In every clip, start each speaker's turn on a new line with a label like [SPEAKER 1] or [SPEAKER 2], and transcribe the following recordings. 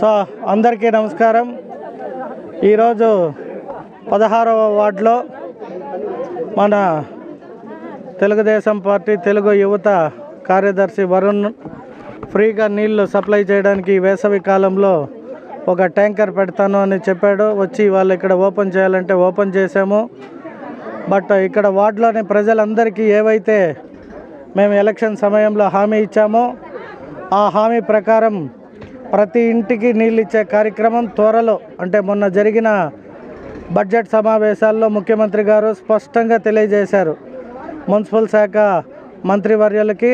[SPEAKER 1] So అందరికీ నమస్కారం. ఈరోజు పదహారవ వార్డులో మన తెలుగుదేశం పార్టీ తెలుగు యువత కార్యదర్శి వరుణ్ ఫ్రీగా నీళ్ళు సప్లై చేయడానికి వేసవి కాలంలో ఒక ట్యాంకర్ పెడతాను అని చెప్పాడు. వచ్చి వాళ్ళు ఇక్కడ ఓపెన్ చేయాలంటే ఓపెన్ చేసాము బట్ ఇక్కడ వార్డులోని ప్రజలందరికీ ఏవైతే మేము ఎలక్షన్ సమయంలో హామీ ఇచ్చామో ఆ హామీ ప్రకారం ప్రతి ఇంటికి నీళ్ళు ఇచ్చే కార్యక్రమం త్వరలో అంటే మొన్న జరిగిన బడ్జెట్ సమావేశాల్లో ముఖ్యమంత్రి గారు స్పష్టంగా తెలియజేశారు. మున్సిపల్ శాఖ మంత్రివర్యులకి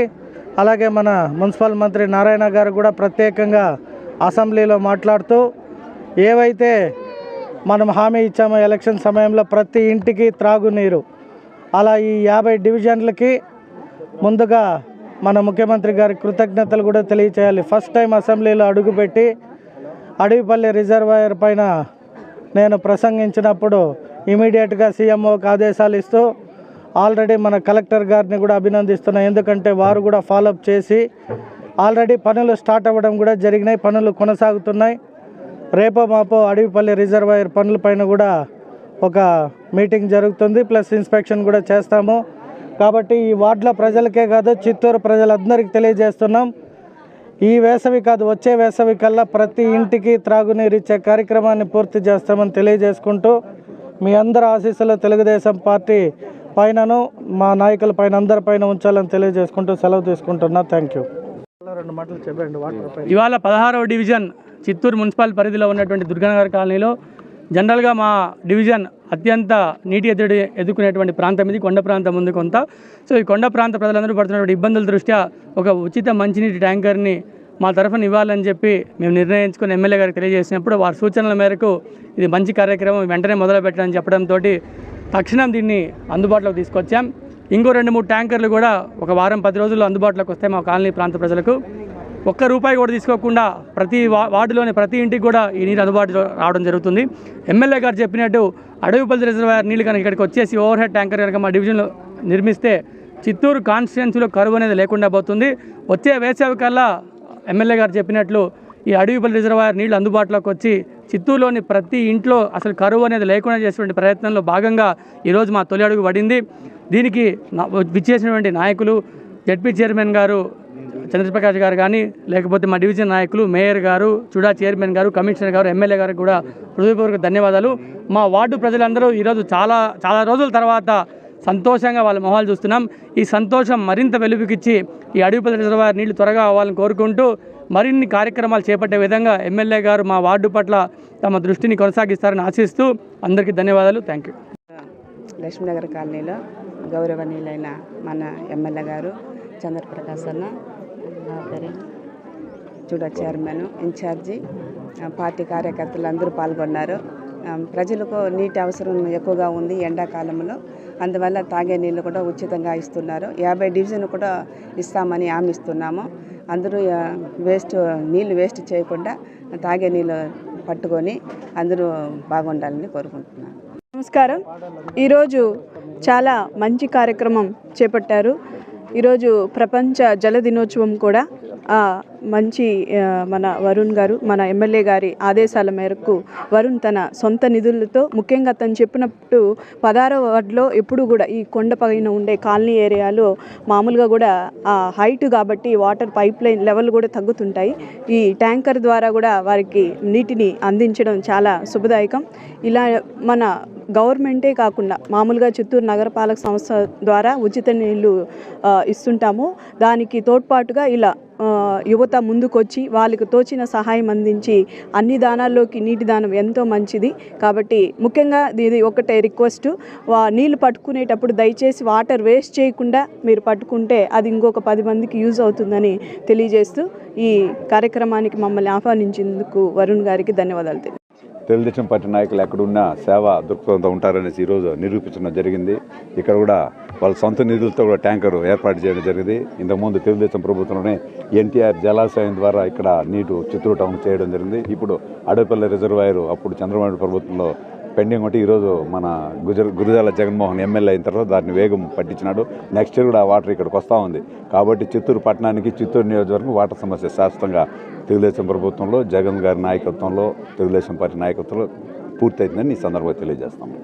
[SPEAKER 1] అలాగే మన మున్సిపల్ మంత్రి నారాయణ గారు కూడా ప్రత్యేకంగా అసెంబ్లీలో మాట్లాడుతూ ఏవైతే మనం హామీ ఇచ్చామో ఎలక్షన్ సమయంలో ప్రతి ఇంటికి త్రాగునీరు అలా ఈ యాభై డివిజన్లకి ముందుగా మన ముఖ్యమంత్రి గారి కృతజ్ఞతలు కూడా తెలియచేయాలి. ఫస్ట్ టైం అసెంబ్లీలో అడుగుపెట్టి అడవిపల్లి రిజర్వాయర్ పైన నేను ప్రసంగించినప్పుడు ఇమీడియట్గా సీఎంఓకి ఆదేశాలు ఇస్తూ ఆల్రెడీ మన కలెక్టర్ గారిని కూడా అభినందిస్తున్నాం. ఎందుకంటే వారు కూడా ఫాలోఅప్ చేసి ఆల్రెడీ పనులు స్టార్ట్ అవ్వడం కూడా జరిగినాయి. పనులు కొనసాగుతున్నాయి. రేపో మాపో అడవిపల్లి రిజర్వాయర్ పనులపైన కూడా ఒక మీటింగ్ జరుగుతుంది. ప్లస్ ఇన్స్పెక్షన్ కూడా చేస్తాము. కాబట్టి ఈ వార్డుల ప్రజలకే కాదు చిత్తూరు ప్రజలందరికీ తెలియజేస్తున్నాం. ఈ వేసవి కాదు వచ్చే వేసవి కల్లా ప్రతి ఇంటికి త్రాగునీరు ఇచ్చే కార్యక్రమాన్ని పూర్తి చేస్తామని తెలియజేసుకుంటూ మీ అందరి ఆశీస్సులు తెలుగుదేశం పార్టీ పైనను మా నాయకుల పైన అందరి పైన ఉంచాలని తెలియజేసుకుంటూ సెలవు తీసుకుంటున్నా. థ్యాంక్ యూ రెండు మాటలు చెప్పండి వాటర్
[SPEAKER 2] ఇవాళ పదహారవ డివిజన్ చిత్తూరు మున్సిపల్ పరిధిలో ఉన్నటువంటి దుర్గానగర్ కాలనీలో జనరల్గా మా డివిజన్ అత్యంత నీటి ఎదుడి ఎదుర్కొనేటువంటి ప్రాంతం ఇది కొండ ప్రాంతం ఉంది కొంత. సో ఈ కొండ ప్రాంత ప్రజలందరూ పడుతున్నటువంటి ఇబ్బందుల దృష్ట్యా ఒక ఉచిత మంచినీటి ట్యాంకర్ని మా తరఫున ఇవ్వాలని చెప్పి మేము నిర్ణయించుకుని ఎమ్మెల్యే గారికి తెలియజేసినప్పుడు వారి సూచనల మేరకు ఇది మంచి కార్యక్రమం వెంటనే మొదలుపెట్టడం చెప్పడంతో తక్షణం దీన్ని అందుబాటులోకి తీసుకొచ్చాం. ఇంకో రెండు మూడు ట్యాంకర్లు కూడా ఒక వారం పది రోజుల్లో అందుబాటులోకి వస్తాయి మా కాలనీ ప్రాంత ప్రజలకు. ఒక్క రూపాయి కూడా తీసుకోకుండా ప్రతి వా- వార్డులోని ప్రతి ఇంటికి కూడా ఈ నీరు అందుబాటులో రావడం జరుగుతుంది. ఎమ్మెల్యే గారు చెప్పినట్టు అడవిపల్లి రిజర్వాయర్ నీళ్ళు కనుక ఇక్కడికి వచ్చేసి ఓవర్ హెడ్ ట్యాంకర్ కనుక మా డివిజన్లో నిర్మిస్తే చిత్తూరు కాన్స్టిట్యున్సీలో కరువు అనేది లేకుండా పోతుంది. వచ్చే వేసవి కల్లా ఎమ్మెల్యే గారు చెప్పినట్లు ఈ అడవిపల్లి రిజర్వాయర్ నీళ్ళు అందుబాటులోకి వచ్చి చిత్తూరులోని ప్రతి ఇంట్లో అసలు కరువు అనేది లేకుండా చేసేటువంటి ప్రయత్నంలో భాగంగా ఈరోజు మా తొలి అడుగు పడింది. దీనికి విచ్చేసినటువంటి నాయకులు జడ్పీ చైర్మన్ గారు చంద్రప్రకాష్ గారు కానీ లేకపోతే మా డివిజన్ నాయకులు మేయర్ గారు చుడా చైర్మన్ గారు కమిషనర్ గారు ఎమ్మెల్యే గారు కూడా హృదయపూర్వక ధన్యవాదాలు. మా వార్డు ప్రజలందరూ ఈరోజు చాలా చాలా రోజుల తర్వాత సంతోషంగా వాళ్ళ మొహాలు చూస్తున్నాం. ఈ సంతోషం మరింత వెలుపుకిచ్చి ఈ అడవిపల్లి రిజర్వాయర్ నీళ్ళు త్వరగా అవ్వాలని కోరుకుంటూ మరిన్ని కార్యక్రమాలు చేపట్టే విధంగా ఎమ్మెల్యే గారు మా వార్డు పట్ల తమ దృష్టిని కొనసాగిస్తారని ఆశిస్తూ అందరికీ ధన్యవాదాలు. థ్యాంక్ యూ
[SPEAKER 3] లక్ష్మీనగర్ కాలనీలో గౌరవనీయులైన మన ఎమ్మెల్యే గారు చంద్రప్రకాశ్ అన్న చూడ చైర్మన్ ఇన్ఛార్జి పార్టీ కార్యకర్తలు అందరూ పాల్గొన్నారు. ప్రజలకు నీటి అవసరం ఎక్కువగా ఉంది ఎండాకాలంలో. అందువల్ల తాగే నీళ్ళు కూడా ఉచితంగా ఇస్తున్నారు. యాభై డివిజన్ కూడా ఇస్తామని ఆమిస్తున్నాము అందరూ వేస్ట్ నీళ్ళు వేస్ట్ చేయకుండా తాగే నీళ్ళు పట్టుకొని అందరూ బాగుండాలని కోరుకుంటున్నాను.
[SPEAKER 4] నమస్కారం. ఈరోజు చాలా మంచి కార్యక్రమం చేపట్టారు. ఈరోజు ప్రపంచ జల దినోత్సవం కూడా మంచి మన వరుణ్ గారు మన ఎమ్మెల్యే గారి ఆదేశాల మేరకు వరుణ్ తన సొంత నిధులతో ముఖ్యంగా తను చెప్పినప్పుడు పదారో వార్డులో ఎప్పుడు కూడా ఈ కొండ పైన ఉండే కాలనీ ఏరియాలో మామూలుగా కూడా ఆ హైట్ కాబట్టి వాటర్ పైప్ లైన్ లెవెల్ కూడా తగ్గుతుంటాయి. ఈ ట్యాంకర్ ద్వారా కూడా వారికి నీటిని అందించడం చాలా శుభదాయకం. ఇలా మన గవర్నమెంటే కాకుండా మామూలుగా చిత్తూరు నగరపాలక సంస్థ ద్వారా ఉచిత నీళ్ళు ఇస్తుంటాము. దానికి తోడ్పాటుగా ఇలా యువత ముందుకొచ్చి వాళ్ళకి తోచిన సహాయం అందించి అన్ని దానాల్లోకి నీటి దానం ఎంతో మంచిది. కాబట్టి ముఖ్యంగా ఇది ఒకటే రిక్వెస్ట్. వా నీళ్ళు పట్టుకునేటప్పుడు దయచేసి వాటర్ వేస్ట్ చేయకుండా మీరు పట్టుకుంటే అది ఇంకొక పది మందికి యూజ్ అవుతుందని తెలియజేస్తూ ఈ కార్యక్రమానికి మమ్మల్ని ఆహ్వానించేందుకు వరుణ్ గారికి ధన్యవాదాలు
[SPEAKER 5] తెలుగుదేశం పార్టీ నాయకులు ఎక్కడున్నా సేవ దృక్పథంతో ఉంటారనేసి ఈరోజు నిరూపించడం జరిగింది. ఇక్కడ కూడా వాళ్ళ సొంత నిధులతో కూడా ట్యాంకర్ ఏర్పాటు చేయడం జరిగింది. ఇంతకుముందు తెలుగుదేశం ప్రభుత్వంలోనే ఎన్టీఆర్ జలాశయం ద్వారా ఇక్కడ నీటు చిత్తూరు టౌన్ చేయడం జరిగింది. ఇప్పుడు అడవిపల్లి రిజర్వాయర్ అప్పుడు చంద్రబాబు ప్రభుత్వంలో పెండింగ్ ఉంటే ఈరోజు మన గుజర గురుజాల జగన్మోహన్ ఎమ్మెల్యే అయిన తర్వాత దాన్ని వేగం పట్టించినాడు. నెక్స్ట్ ఇయర్ కూడా ఆ వాటర్ ఇక్కడికి వస్తూ ఉంది. కాబట్టి చిత్తూరు పట్టణానికి చిత్తూరు నియోజకవర్గం వాటర్ సమస్య శాశ్వతంగా తెలుగుదేశం ప్రభుత్వంలో జగన్ గారి నాయకత్వంలో తెలుగుదేశం పార్టీ నాయకత్వంలో పూర్తయిందని ఈ సందర్భంగా తెలియజేస్తాము.